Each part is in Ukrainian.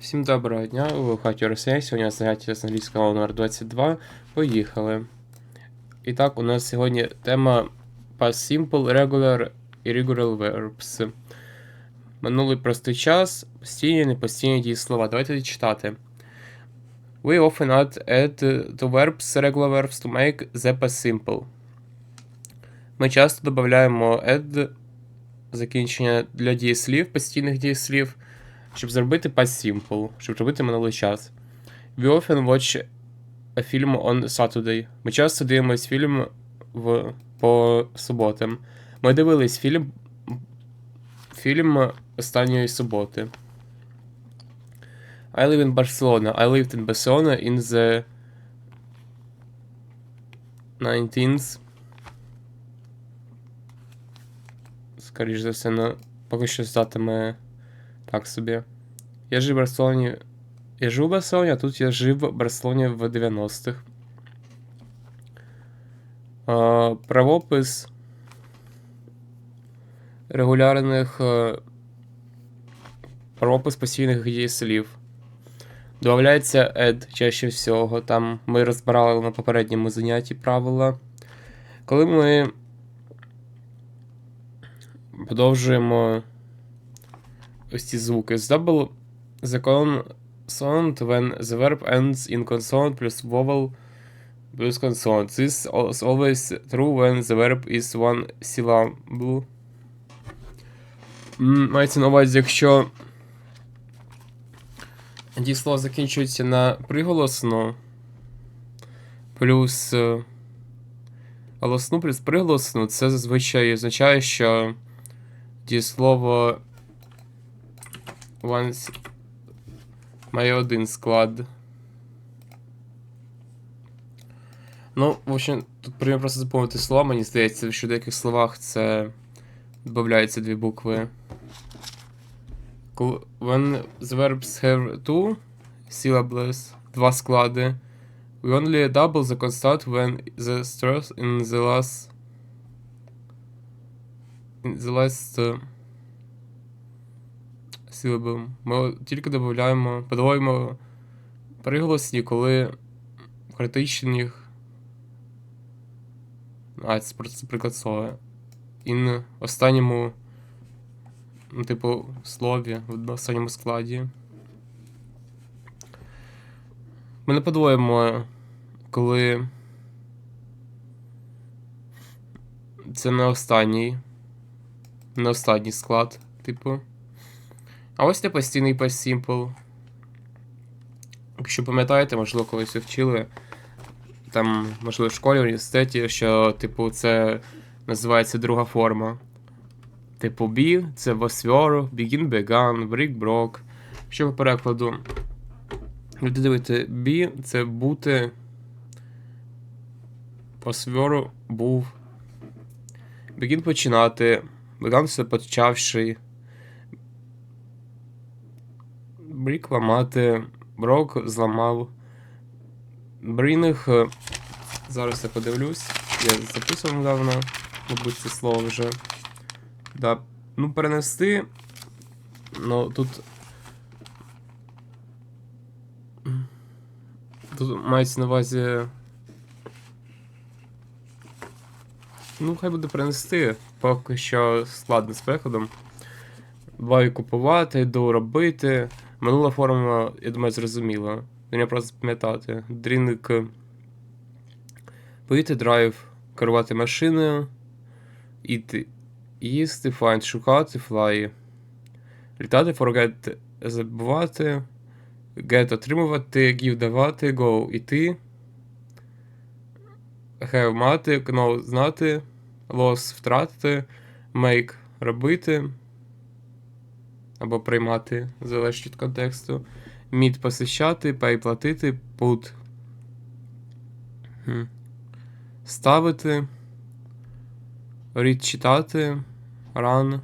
Всім доброго дня, ви хаті Росія. Сьогодні заняття з англійського номер 22. Поїхали. І так, у нас сьогодні тема Past Simple, Regular і Regular Verbs. Минулий простий час, постійні, непостійні дієслова. Давайте читати. We often add, add to verbs regular verbs to make the past simple. Ми часто додаємо add закінчення для дієслів, постійних дієслів, щоб зробити past simple, щоб зробити минулий час. We often watch a film on Saturday. Ми часто дивимось фільм в, по суботам. Ми дивились фільм, фільм останньої суботи. I live in Barcelona. I lived in Barcelona in the 19th. Скоріше за все, ну, поки що з датами так собі. Я жив в Барселоні. Я жив у Барселоні, а тут я жив в Барселоні в 90-х. А, правопис регулярних. е, Правопис постійних дієслів. Добавляється add чаще всього. Там ми розбирали на попередньому занятті правила. Коли ми продовжуємо ось ці звуки. З double the consonant when the verb ends in consonant plus vowel plus consonant. This is always true when the verb is one syllable. Мається на увазі, якщо дієслово закінчується на приголосну плюс е, голосну плюс приголосну, це зазвичай означає, що дієслово once має один склад. Ну, в общем, тут потрібно просто заповнити слова, мені здається, що в деяких словах це додаються дві букви. When the verbs have two syllables, два склади, we only double the constant when the stress in the last in the last uh. Ми тільки додаємо, подаваємо приголосні, коли в критичних. А, це приклад слова. І на останньому, ну, типу, слові, в останньому складі. Ми не подвоїмо, коли. Це не останній. Не останній склад, типу. А ось не постійний past. Якщо пам'ятаєте, можливо, колись вчили. Там, можливо, в школі, в університеті, що, типу, це називається друга форма. Типу, be – це was begin, began, break, broke. Що по перекладу? Люди дивите, be – це бути. Was був. Begin починати. Began – це почавший. Брік ламати, брок зламав. Брінг. Зараз я подивлюсь. Я записував недавно, мабуть, це слово вже. Да. Ну, перенести. Ну, тут. Тут мається на увазі. Ну, хай буде перенести. Поки що складно з перекладом. Буваю купувати, йду робити. Минула форма, я думаю, зрозуміла. Мені просто пам'ятати. Дрінк. Поїти драйв, керувати машиною. Іти. Їсти, find, шукати, fly. Літати, forget, забувати. Get, отримувати, give, давати, go, іти. Have, мати, know, знати. Loss, втратити. Make, робити або приймати, залежить від контексту. Meet посещати, pay платити, put Хм. ставити, read читати, run.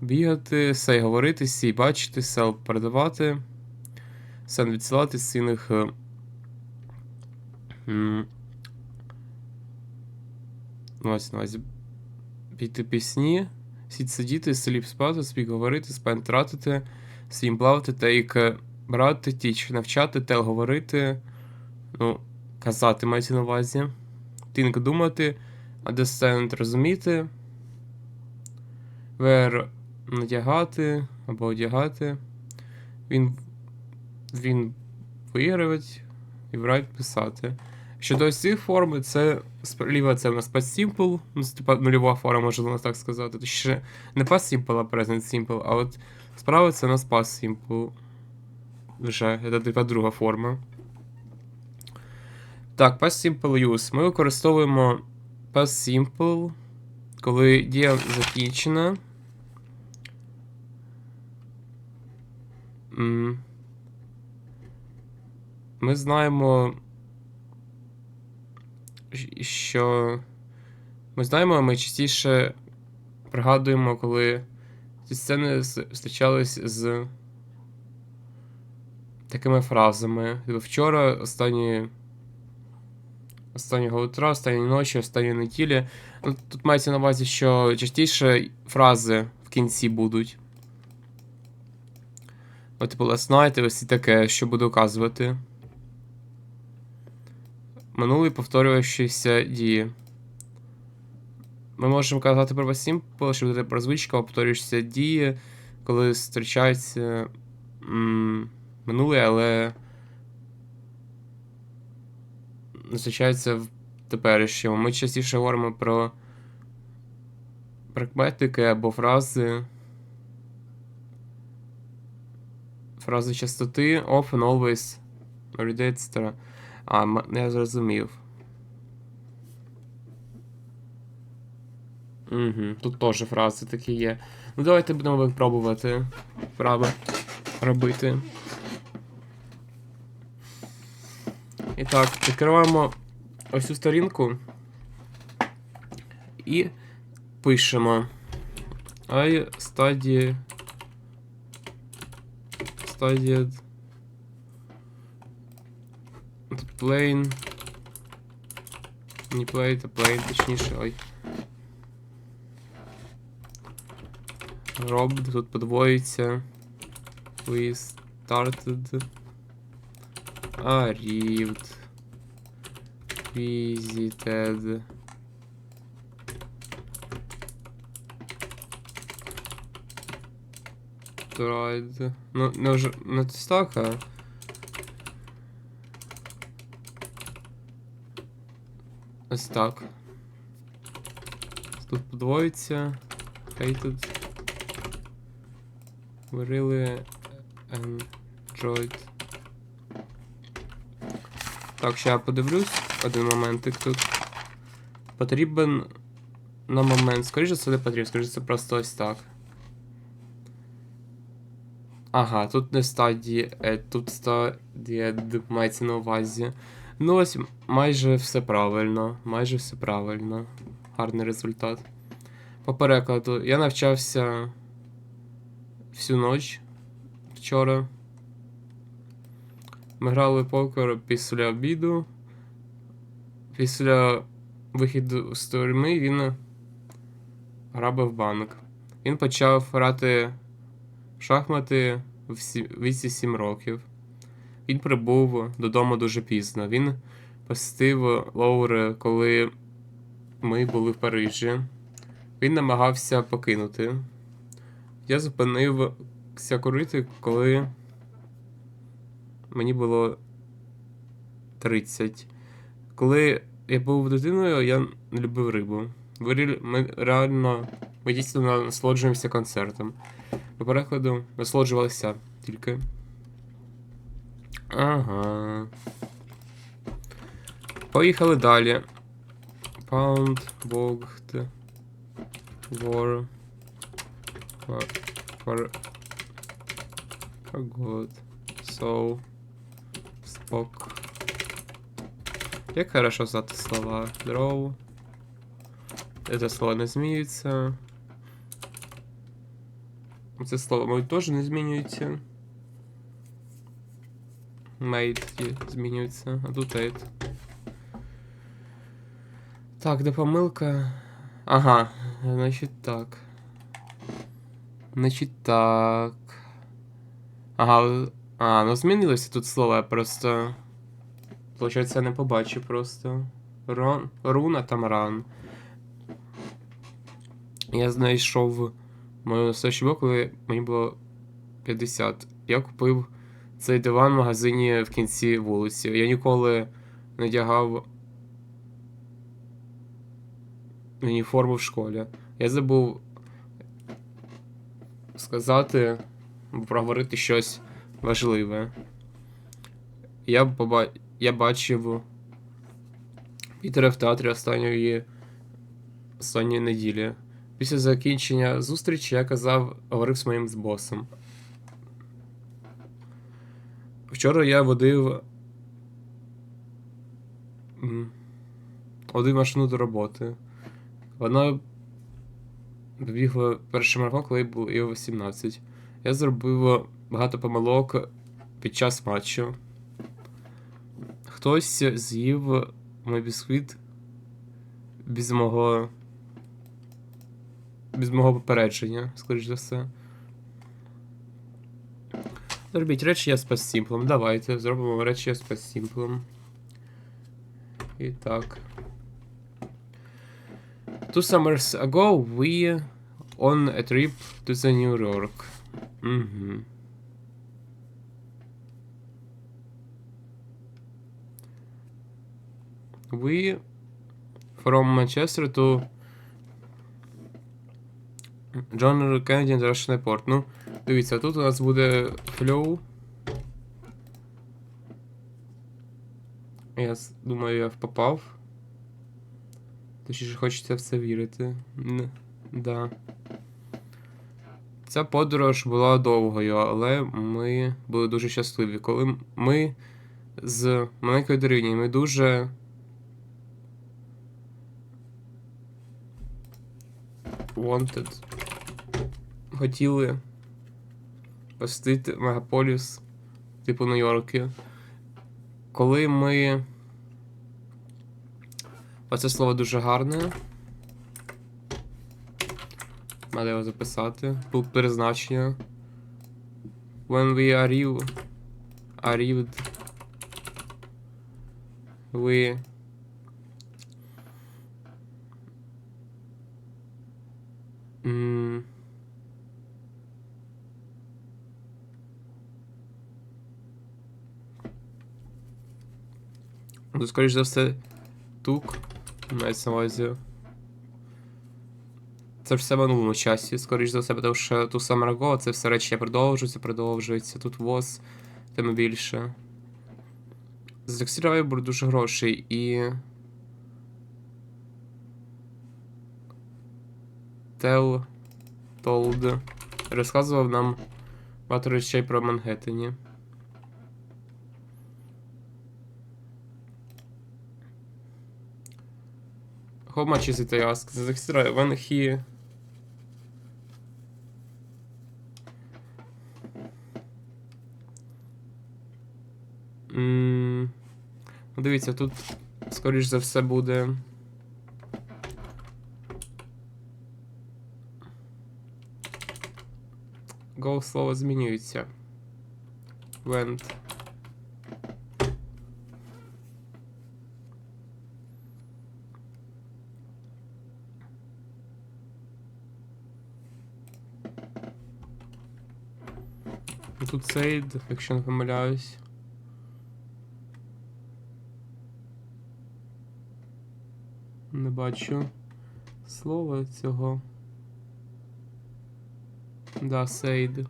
Бігати, say говорити, see бачити, sell передавати, send відсилати з цінних. е, м, Ось увазі. Піти пісні. Сідь сидіти, сліп спати, спік говорити, спен тратити, Simple out, take, брати, teach, навчати, tell, говорити, ну, казати мається на увазі. Think, думати, understand, розуміти. Wear, надягати або одягати. Він, він вигравить і write писати. Щодо ось цих форм, це справліва це у нас past simple, ну, це типа нульова форма, можна так сказати. Точніше, не past simple, а present simple, а от справа це у нас past simple. Вже, це типа друга форма. Так, past simple use. Ми використовуємо past simple, коли дія закінчена. Ми знаємо, що ми знаємо, ми частіше пригадуємо, коли ці сцени зустрічались з такими фразами. Типу, Вчора, останні. Останнього утра, останньої ночі, останньої неділі. Ну, тут мається на увазі, що частіше фрази в кінці будуть. От, типу, last night ось і таке, що буде указувати. Минулий повторюючіся дії. Ми можемо казати про simple, що буде про звичка, повторюючіся дії, коли зустрічається минуле, але зустрічається в теперішньому. Ми частіше говоримо про прикметики або фрази. Фрази частоти, often, always, etc. А, я зрозумів. Угу, тут теж фрази такі є. Ну, давайте будемо випробувати право робити. І так, відкриваємо ось цю сторінку і пишемо I study studied Тут plane не played, а plane, точніше, ой. Robbed, тут подвоїться. We started. Arrived. Tried. Ну, не вже не так, Ось так. Тут подвоїться. Hated. We really enjoyed. Так, ще я подивлюсь. Один моментик тут. Потрібен на момент. Скоріше це не потрібно, скоріше це просто ось так. Ага, тут не стадії е, тут стадія мається на увазі. Ну ось майже все правильно. Майже все правильно. Гарний результат. По перекладу, я навчався всю ніч вчора. Ми грали покер після обіду. Після вихіду з тюрми він грабив банк. Він почав грати в шахмати в сі- віці 7 років. Він прибув додому дуже пізно. Він посетив Лоуре, коли ми були в Парижі. Він намагався покинути. Я зупинився курити, коли мені було 30. Коли я був дитиною, я не любив рибу. Ми реально ми дійсно насолоджуємося концертом. По перекладу насолоджувалися тільки. Ага. Поїхали далі. Pound, walked, war, for, for, forgot, so, spoke. Як хорошо знати слова. Draw. Це слово не змінюється. Це слово, мабуть, теж не змінюється. Є- змінюється, а тут aid. Так, де помилка? Ага, значить так. Значить так. Ага, а, ну змінилося тут слово, я просто. Получається, я не побачив просто. Рон. Руна там ран. Я знайшов мою блок, коли мені було 50. Я купив цей диван в магазині в кінці вулиці. Я ніколи не одягав уніформу в школі. Я забув сказати, або проговорити щось важливе. Я, поба... я бачив Пітера в театрі останньої останньої неділі. Після закінчення зустрічі я казав, говорив з моїм з босом. Вчора я водив. м, Водив машину до роботи. Вона добігла перший марафон, коли було їй 18. Я зробив багато помилок під час матчу. Хтось з'їв мій бісквіт без мого. Без мого попередження, скоріш за все. Зробіть речення з пассімплом. Давайте зробимо речення з пассімплом. І так. Two summers ago we on a trip to the New York. Угу. We from Manchester to John Kennedy International Airport. Ну, дивіться, тут у нас буде флоу. Я думаю, я попав. Точніше, хочеться в це вірити. Н- да. Ця подорож була довгою, але ми були дуже щасливі. Коли ми з маленької деревні, ми дуже. Wanted. Хотіли посетити мегаполіс, типу Нью-Йорки. Коли ми. Оце слово дуже гарне. Треба його записати. Пункт призначення. When we arrive, arrived, we М. Ну, скоріш за все, тук. Мається на увазі. Це все в минулому часі, скоріш за все, тому що ту саме Раго, це все речі продовжується, продовжується. Тут ВОЗ, тим більше. З таксі драйвер дуже грошей і. Тел Толд розказував нам багато речей про Мангеттені. How much is it, I ask? The driver, when he... Ну, дивіться, тут, скоріш за все, буде. Go слово змінюється. Went. Тут сейд, якщо не помиляюсь. Не бачу слова цього. Да, сейд.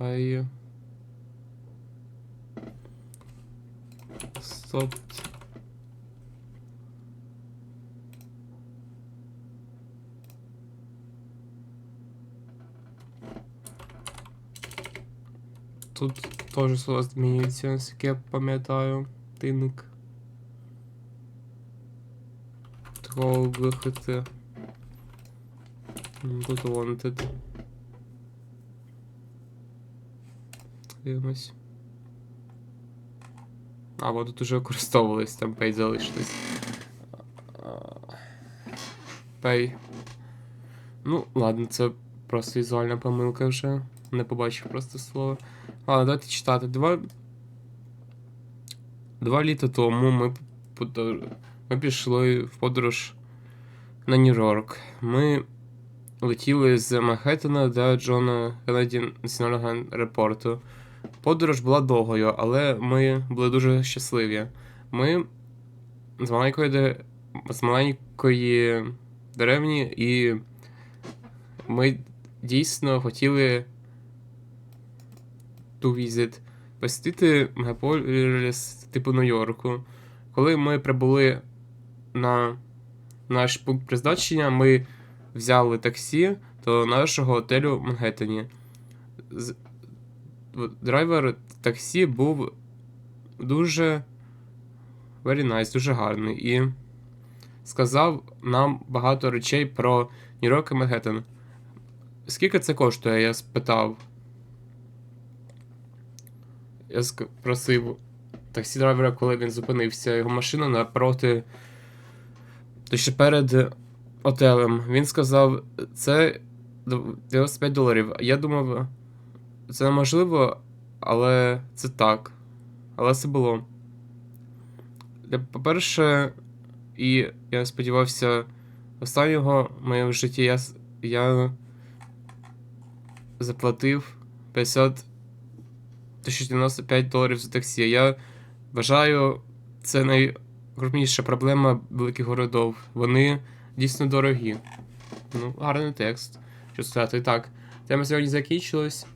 I stopped Тут теж слово змінюється, наскільки я пам'ятаю. Тинник. Такого вихити. М, Тут wanted. Дивимось. А, бо тут уже використовувались, там пей залишились. Пей. Ну, ладно, це просто візуальна помилка вже. Не побачив просто слово. Ладно, давайте читати. Два. Два літа тому ми, ми пішли в подорож на Нью-Йорк. Ми летіли з Манхеттена до Джона Кеннеді національного аеропорту. Подорож була довгою, але ми були дуже щасливі. Ми з маленької, з маленької деревні, і ми дійсно хотіли ту візит посетити мегаполіс типу Нью-Йорку. Коли ми прибули на наш пункт призначення, ми взяли таксі до нашого готелю в Мангеттені. Драйвер таксі був дуже very nice, дуже гарний. І сказав нам багато речей про Нью-Йорк і Мангеттен. Скільки це коштує? Я спитав. Я ск- просив таксі драйвера, коли він зупинився, його машина напроти. Точніше перед отелем. Він сказав, це 95 доларів. Я думав, це неможливо, але це так. Але це було. По-перше, і я сподівався, останнього моєму житті я, я заплатив 50 точніше 95 доларів за таксі. Я вважаю, це найкрупніша проблема великих городов. Вони дійсно дорогі. Ну, гарний текст. Що сказати. Так, тема сьогодні закінчилась.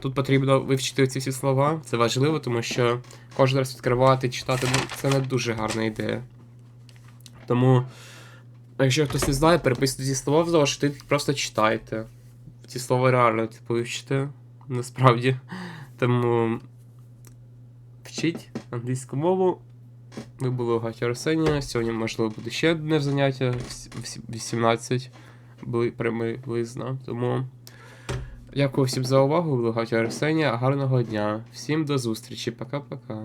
Тут потрібно вивчити ці всі слова. Це важливо, тому що кожен раз відкривати, читати ну, це не дуже гарна ідея. Тому, якщо хтось не знає, переписуйте ці слова в зошити, просто читайте. Ці слова реально типу, вивчите, насправді. Тому вчіть англійську мову. Ви були у Гаті Арсенія. Сьогодні, можливо, буде ще одне заняття в 18 бли- приблизно. Тому дякую всім за увагу. Були Гаті Арсенія. Гарного дня. Всім до зустрічі. Пока-пока.